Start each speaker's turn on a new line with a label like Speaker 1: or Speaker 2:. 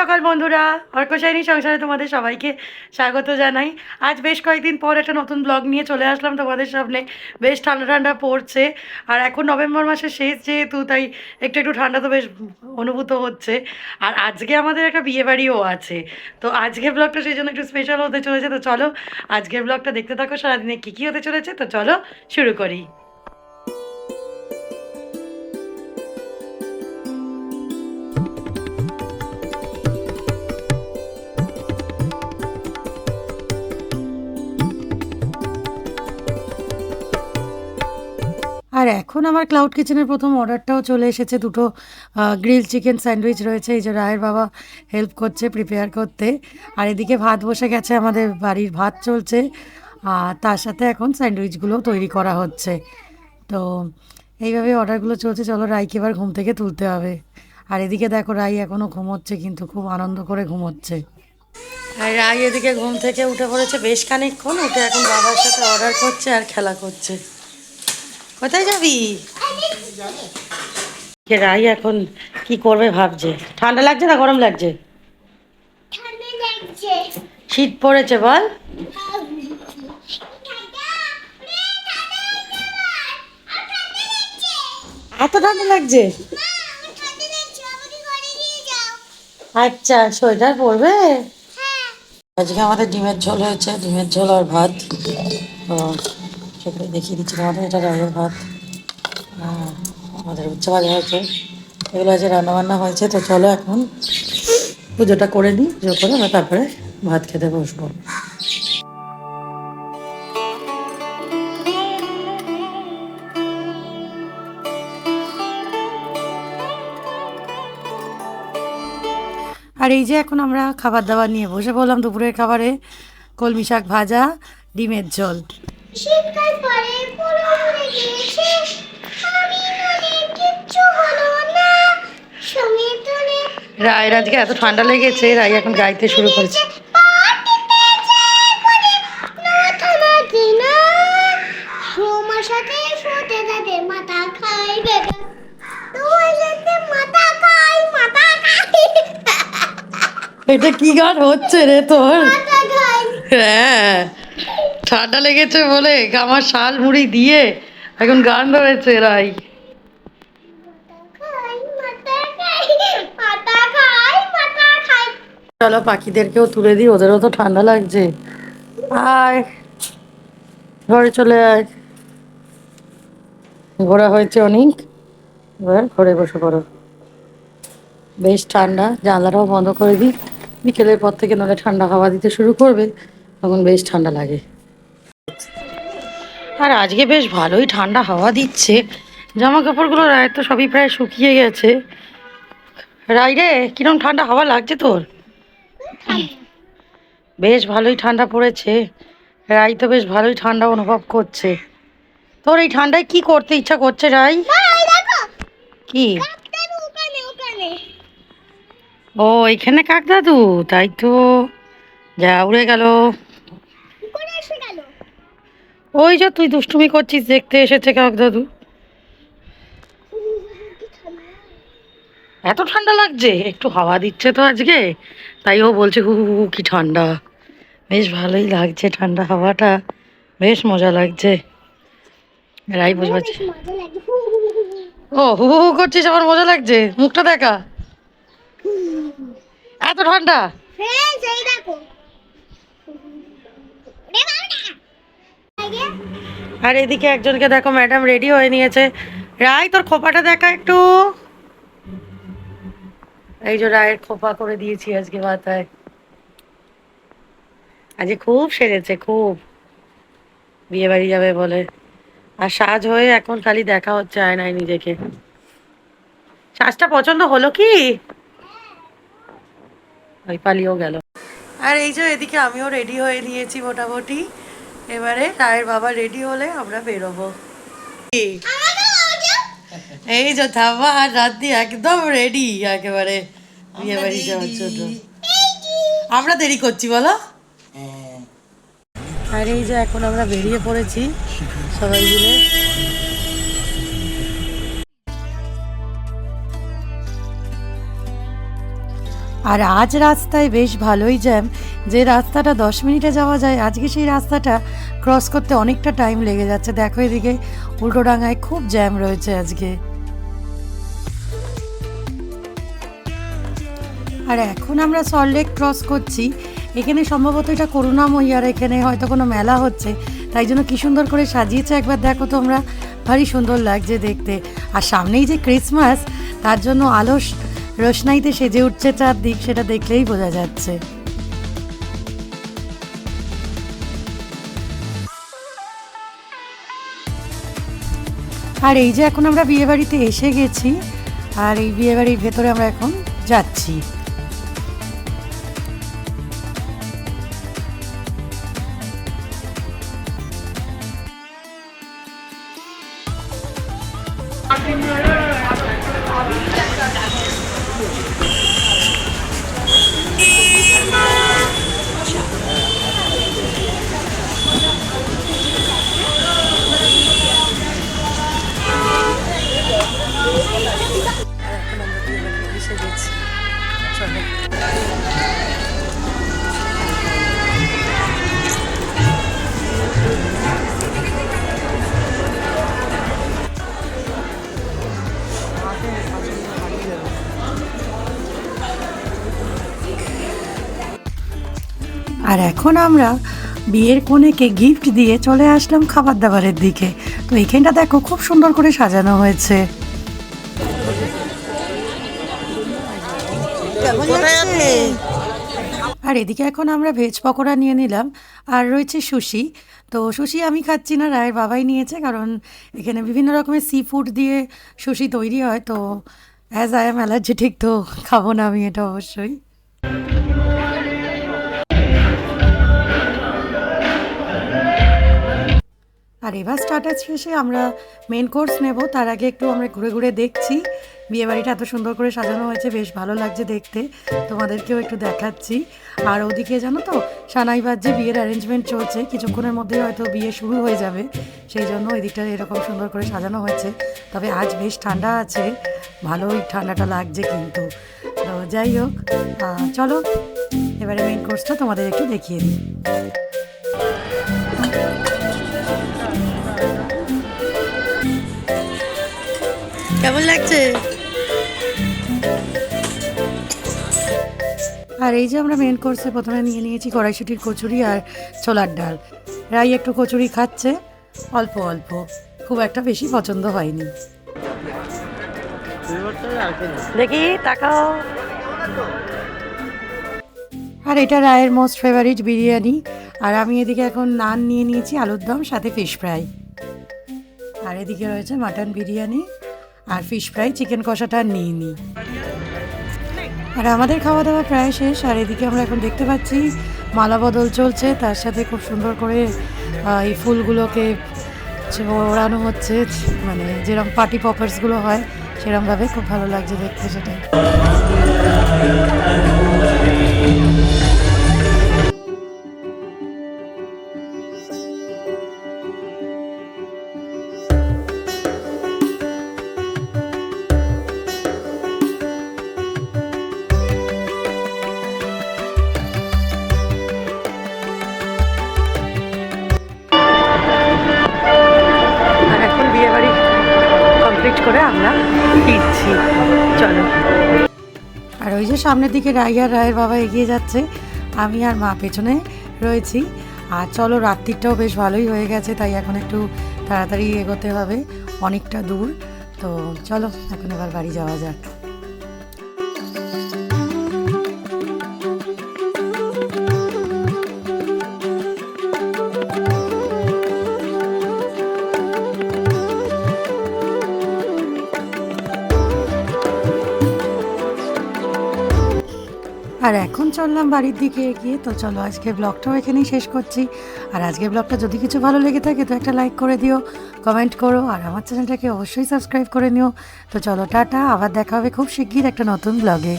Speaker 1: সকাল বন্ধুরা। অর্কশাইনী সংসারে তোমাদের সবাইকে স্বাগত জানাই। আজ বেশ কয়েকদিন পর একটা নতুন ব্লগ নিয়ে চলে আসলাম তোমাদের সামনে। বেশ ঠান্ডা ঠান্ডা পড়ছে। আর এখন নভেম্বর মাসের শেষ যেহেতু, তাই একটু একটু ঠান্ডা তো বেশ অনুভূত হচ্ছে। আর আজকে আমাদের একটা বিয়ে বাড়িও আছে। তো আজকের ব্লগটা সেই জন্য একটু স্পেশাল হতে চলেছে। তো চলো আজকের ব্লগটা দেখতে থাকো সারাদিনে কী কী হতে চলেছে। তো চলো শুরু করি। এখন আমার ক্লাউড কিচেনের প্রথম অর্ডারটাও চলে এসেছে। দুটো গ্রিল চিকেন স্যান্ডউইচ রয়েছে। এই যে রায়ের বাবা হেল্প করছে প্রিপেয়ার করতে। আর এদিকে ভাত বসে গেছে আমাদের বাড়ির, ভাত চলছে। আর তার সাথে এখন স্যান্ডউইচগুলোও তৈরি করা হচ্ছে। তো এইভাবে অর্ডারগুলো চলছে। চলো রাইকে এবার ঘুম থেকে তুলতে হবে। আর এদিকে দেখো রাই এখনও ঘুমোচ্ছে, কিন্তু খুব আনন্দ করে ঘুমোচ্ছে। আর রাই এদিকে ঘুম থেকে উঠে পড়েছে বেশ খানিকক্ষণ। উঠে এখন বাবার সাথে অর্ডার করছে আর খেলা করছে। কোথায় যাবি? রাই এখন কি করবে ভাবছে? ঠান্ডা লাগছে না গরম লাগছে?
Speaker 2: লাগছে।
Speaker 1: শীত পড়েছে বল। এত ঠান্ডা লাগছে? আচ্ছা সোয়েটার পরবে? আজকে আমাদের ডিমের ঝোল হয়েছে ডিমের ঝোল আর ভাত। তো সেগুলো দেখিয়ে দিচ্ছি। আমাদের এটা রায়ের ভাত। আমাদের উচ্চ ভাজা হয়েছে। এগুলো আজকে রান্নাবান্না হয়েছে, তো চলো এখন পুজোটা করে নিই। পুজো করে আমরা তারপরে ভাত খেতে বসবো। আর এই যে এখন আমরা খাবার দাবার নিয়ে বসে পড়লাম দুপুরের খাবারে। কলমি শাক ভাজা, ডিমের ঝোল।
Speaker 2: শীতকাল পরে পুরো গিয়েছে। আমি মনে কিচ্ছু হলো না।
Speaker 1: রায়ের আজকে এত ঠান্ডা লেগেছে রাই এখন গাইতে শুরু করেছে। এটা কি গান হচ্ছে রে তোর? হ্যাঁ। ঠান্ডা লেগেছে বলে আমার শাল মুড়ি দিয়ে এখন গান ধরেছে রাই। চলো পাখিদেরকেও তুলে দিই, ওদেরও তো ঠান্ডা লাগছে। আয়, ঘরে চলে আয়। ঘোরা হয়েছে অনেক, এবার ঘরে বসে পড়ো। বেশ ঠান্ডা, জানলাটাও বন্ধ করে দিই। বিকেলের পর থেকে নলে ঠান্ডা হাওয়া দিতে শুরু করবে, তখন বেশ ঠান্ডা লাগে। আর আজকে বেশ ভালোই ঠান্ডা হাওয়া দিচ্ছে। জামা কাপড়গুলো রায় তো সবই প্রায় শুকিয়ে গেছে। রাই রে কিরম ঠান্ডা হাওয়া লাগছে তোর? বেশ ভালোই ঠান্ডা পড়েছে। রাই তো বেশ ভালোই ঠান্ডা অনুভব করছে। তোর এই ঠান্ডায় কি করতে ইচ্ছা করছে রাই কি? ও এখানে কাক দাদু তাই তো। যা উড়ে গেল। ওই যে, তুই দুষ্টুমি করছিস, দেখতে এসেছে কাক দাদু। এত ঠান্ডা লাগছে, একটু হাওয়া দিচ্ছে তো আজকে, তাই ও বলছে, হু হু কি ঠান্ডা। বেশ ভালোই লাগছে ঠান্ডা হাওয়াটা, বেশ মজা লাগছে। রাই
Speaker 2: লাগে
Speaker 1: ও, হু হু হু করছিস আমার মজা লাগছে? মুখটা দেখা। এত ঠান্ডা
Speaker 2: ফ্রেন্ডস এই দেখো রে বাবা আগে
Speaker 1: আর এদিকে একজনকে দেখো ম্যাডাম রেডি হয়ে নিয়েছে। রাই তোর খোপাটা দেখা একটু। এই যে রায়ের খোপা করে দিয়েছি আজকে মাথায়। আজকে খুব সেরেছে খুব। বিয়ে বাড়ি যাবে বলে। আর সাজ হয়ে এখন খালি দেখা হচ্ছে আয়নায় নিজেকে। সাজটা পছন্দ হলো কি? ওই পালিয়েও গেল। আর এই যে এদিকে আমিও রেডি হয়ে নিয়েছি মোটামুটি। এবারে তায়ের বাবা রেডি হলে আমরা বেরোবো। কি? এই যে থাবা আর রাত্রি একদম রেডি একেবারে। বিয়ে বাড়ি যাওয়ার জন্য আমরা দেরি করছি বলো। আর এই যে এখন আমরা বেরিয়ে পড়েছি সবাই মিলে। আর আজ রাস্তায় বেশ ভালোই জ্যাম। যে রাস্তাটা দশ মিনিটে যাওয়া যায়, আজকে সেই রাস্তাটা ক্রস করতে অনেকটা টাইম লেগে যাচ্ছে। দেখো এদিকে উল্টোডাঙায় খুব জ্যাম রয়েছে আজকে। আর এখন আমরা সল্টলেক ক্রস করছি। এখানে সম্ভবত এটা করুণাময়ী, আর এখানে হয়তো কোনো মেলা হচ্ছে। তাই জন্য কি সুন্দর করে সাজিয়েছে একবার দেখো তোমরা। ভারী সুন্দর লাগছে দেখতে। আর সামনেই যে ক্রিসমাস তার জন্য আলো স- রোশনাইতে সেজে উঠছে চারদিক, সেটা দেখলেই বোঝা যাচ্ছে। আর এই যে এখন আমরা বিয়েবাড়িতে এসে গেছি, আর এই বিয়েবাড়ির ভেতরে আমরা এখন যাচ্ছি। এখন আর এখন আমরা বিয়ের কনেকে গিফট দিয়ে চলে আসলাম খাবার দাবারের দিকে। তো এখানটা দেখো খুব সুন্দর করে সাজানো হয়েছে। আর এদিকে এখন আমরা ভেজ পকোড়া নিয়ে নিলাম আর রয়েছে সুশি। তো সুশি আমি খাচ্ছি না রায়ের বাবাই নিয়েছে কারণ এখানে বিভিন্ন রকমের সি ফুড দিয়ে সুশি তৈরি হয় তো অ্যাজ আই এম অ্যালার্জেটিক তো খাব না আমি এটা অবশ্যই। আর এবার স্টার্টার শেষে আমরা মেন কোর্স নেব। তার আগে একটু আমরা ঘুরে ঘুরে দেখছি। বিয়েবাড়িটা এত সুন্দর করে সাজানো হয়েছে, বেশ ভালো লাগছে দেখতে। তোমাদেরকেও একটু দেখাচ্ছি। আর ওদিকে জানো তো সানাই বাজ্যে বিয়ের অ্যারেঞ্জমেন্ট চলছে, কিছুক্ষণের মধ্যেই হয়তো বিয়ে শুরু হয়ে যাবে। সেই জন্য ওই দিকটা এরকম সুন্দর করে সাজানো হয়েছে। তবে আজ বেশ ঠান্ডা আছে। ভালোই ঠান্ডাটা লাগছে কিন্তু। তো যাই হোক চলো, এবারে মেন কোর্সটা তোমাদের একটু দেখিয়ে দিই। কেমন লাগছে? আর এই যে আমরা মেন কোর্সে প্রথমে নিয়ে নিয়েছি কড়াইশুটির কচুরি আর ছোলার ডাল। রাই একটু কচুরি খাচ্ছে অল্প অল্প। খুব একটা বেশি পছন্দ হয়নি। দেখি তাকাও। আর এটা রায়ের মোস্ট ফেভারিট বিরিয়ানি। আর আমি এদিকে এখন নান নিয়ে নিয়েছি আলুর দম সাথে ফিশ ফ্রাই আর এদিকে রয়েছে মাটন বিরিয়ানি। আর ফিশ ফ্রাই চিকেন কষাটা নিয়ে নিই আর আমাদের খাওয়া দাওয়া প্রায় শেষ, আর এদিকে আমরা এখন দেখতে পাচ্ছি মালা বদল চলছে, তার সাথে খুব সুন্দর করে এই ফুলগুলোকে ওড়ানো হচ্ছে মানে যেরকম পার্টি পপার্সগুলো হয়, সেরকমভাবে খুব ভালো লাগছে দেখতে সেটা কমপ্লিট করে আমরা ফিরছি। চলো। আর ওই যে সামনের দিকে রায় আর রায়ের বাবা এগিয়ে যাচ্ছে। আমি আর মা পেছনে রয়েছি। আর চলো, রাত্রিটাও বেশ ভালোই হয়ে গেছে, তাই এখন একটু তাড়াতাড়ি এগোতে হবে, অনেকটা দূর। তো চলো, এখন এবার বাড়ি যাওয়া যাক। আর এখন চললাম বাড়ির দিকে এগিয়ে। তো চলো আজকে ব্লগটাও এখানেই শেষ করছি। আর আজকে ব্লগটা যদি কিছু ভালো লেগে থাকে, তো একটা লাইক করে দিও কমেন্ট করো, আর আমার চ্যানেলটাকে অবশ্যই সাবস্ক্রাইব করে নিও। তো চলো টাটা, আবার দেখা হবে খুব শিগগির একটা নতুন ব্লগে